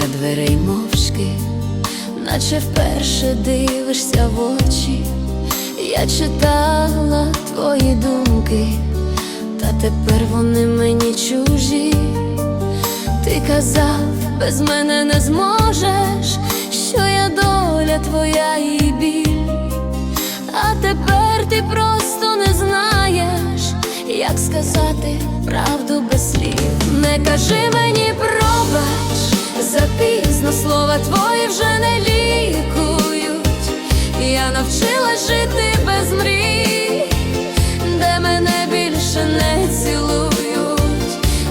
дверей мовчки, наче вперше дивишся в очі. Я читала твої думки, та тепер вони мені чужі. Ти казав, без мене не зможеш, що я доля твоя і біль. А тепер ти просто не знаєш, як сказати правду без слів. Не кажи мені пробач, запізно слова твої вже не лікують. Я навчилась жити без мрій, де мене більше не цілують.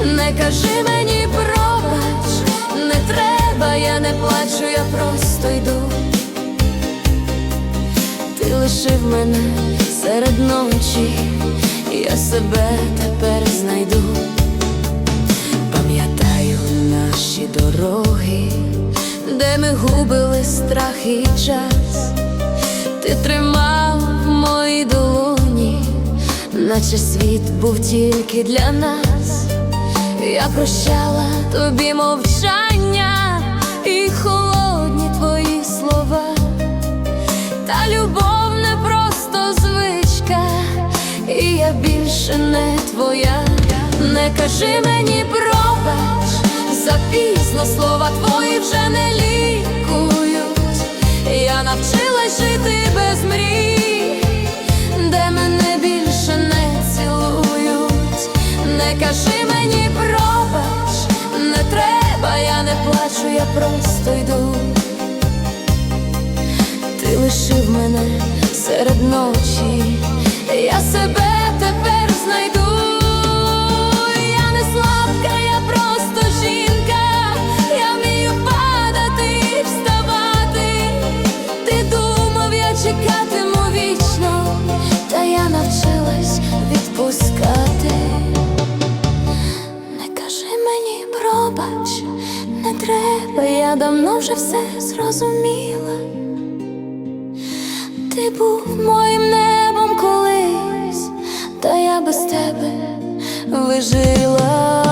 Не кажи мені пробач, не треба, я не плачу, я просто йду. Ти лишив мене серед ночі, я себе тепер знайду. Губили страх і час. Ти тримав мої долоні, наче світ був тільки для нас. Я прощала тобі мовчання і холодні твої слова. Та любов не просто звичка, і я більше не твоя. Не кажи мені пробач, запізно слова твої вже не лікують. Я навчилась жити без мрій, де мене більше не цілують. Не кажи мені пробач, не треба, я не плачу, я просто йду. Ти лишив мене серед ночі, відпускати. Не кажи мені пробач, не треба, я давно вже все зрозуміла. Ти був моїм небом колись, та я без тебе вижила.